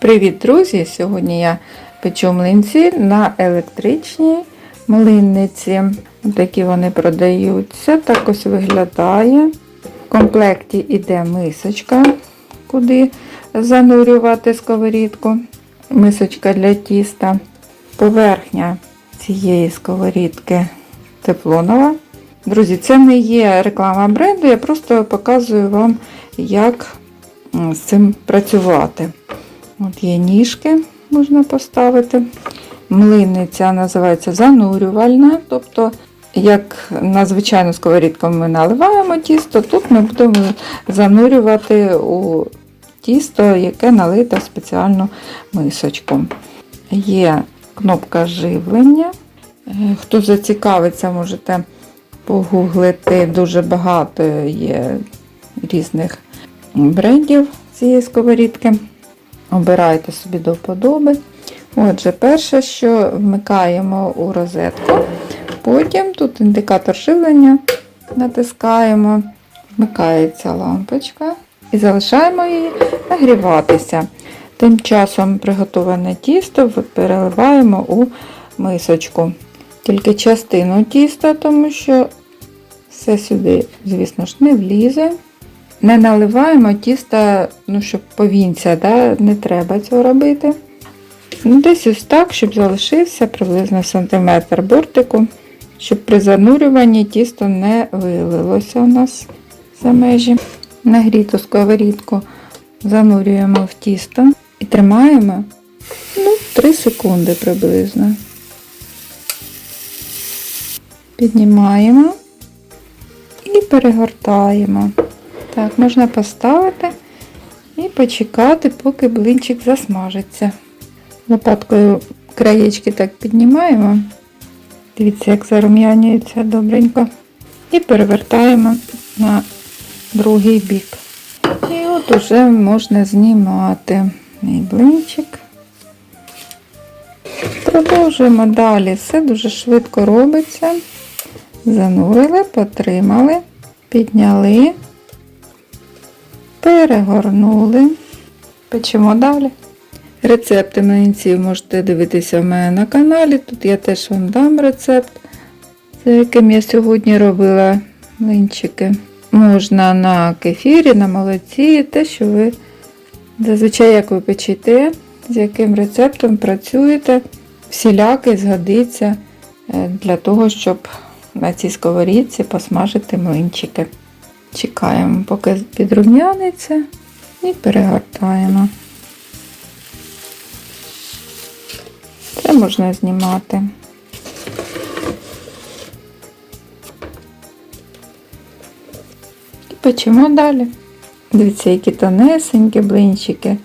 Привіт, друзі! Сьогодні я печу млинці на електричній млинниці. Такі вони продаються. Так ось виглядає. В комплекті йде мисочка, куди занурювати сковорідку. Мисочка для тіста. Поверхня цієї сковорідки тефлонова. Друзі, це не є реклама бренду, я просто показую вам, як з цим працювати. От є ніжки, можна поставити. Млинниця називається занурювальна. Тобто, як на звичайну сковорідку ми наливаємо тісто, тут ми будемо занурювати у тісто, яке налите в спеціальну мисочку. Є кнопка живлення. Е, Хто зацікавиться, можете погуглити. Дуже багато є різних брендів цієї сковорідки. Обирайте собі до вподоби. Отже, перше, що вмикаємо у розетку, потім тут індикатор живлення натискаємо, вмикається лампочка і залишаємо її нагріватися. Тим часом приготоване тісто переливаємо у мисочку. Тільки частину тіста, тому що все сюди, звісно ж, не влізе. Не наливаємо тіста, ну, щоб повінця, да? не треба цього робити. Ну, Десь ось так, щоб залишився приблизно сантиметр бортику, щоб при занурюванні тісто не вилилося у нас за межі. Нагріту сковорідку занурюємо в тісто і тримаємо ну, 3 секунди приблизно. Піднімаємо і перегортаємо. Так, можна поставити і почекати, поки блинчик засмажиться. Лопаткою краєчки так піднімаємо. Дивіться, як зарум'янюється добренько. І перевертаємо на другий бік. І от уже можна знімати мій блинчик. Продовжуємо далі. Все дуже швидко робиться. Занурили, потримали, підняли, перегорнули. Печемо далі. Рецепти млинців можете дивитися в мене на каналі. Тут я теж вам дам рецепт, за яким я сьогодні робила млинчики. Можна на кефірі, на молоці, те, що ви зазвичай як ви печете, з яким рецептом працюєте, всілякий згодиться е, для того, щоб на цій сковорідці посмажити млинчики. Чекаємо, поки підрум'яниться, і перегортаємо. Це можна знімати. І печемо далі. Дивіться, які тонесенькі блинчики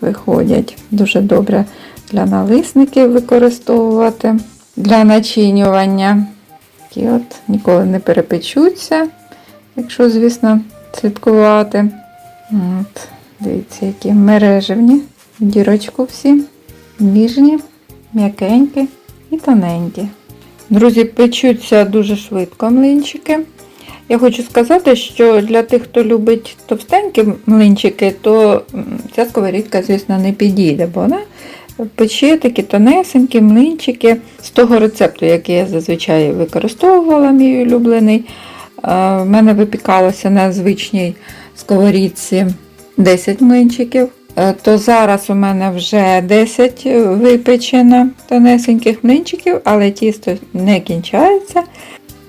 виходять. Дуже добре для налисників використовувати, для начинювання. Такі от ніколи не перепечуться, якщо, звісно, слідкувати. От, Дивіться, які мережевні, дірочку всі, ніжні, м'якенькі і тоненькі. Друзі, печуться дуже швидко млинчики. Я хочу сказати, що для тих, хто любить товстенькі млинчики, то ця сковорідка, звісно, не підійде, бо вона пече такі тонесенькі млинчики з того рецепту, який я зазвичай використовувала, мій улюблений. Е, В мене випікалося на звичній сковорідці 10 млинчиків. Е, То зараз у мене вже 10 випечено тонесеньких млинчиків, але тісто не кінчається.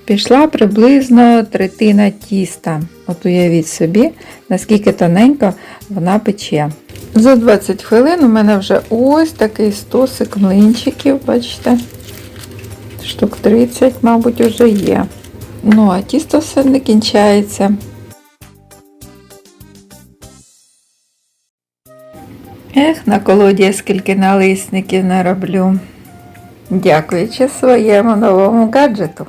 Пішла приблизно третина тіста. От уявіть собі, наскільки тоненько вона пече. За 20 хвилин у мене вже ось такий стосик млинчиків, бачите? Штук 30, мабуть, вже є. Ну, а тісто все не кінчається. Ех, на колоді скільки налисників нароблю. Дякуючи своєму новому гаджету.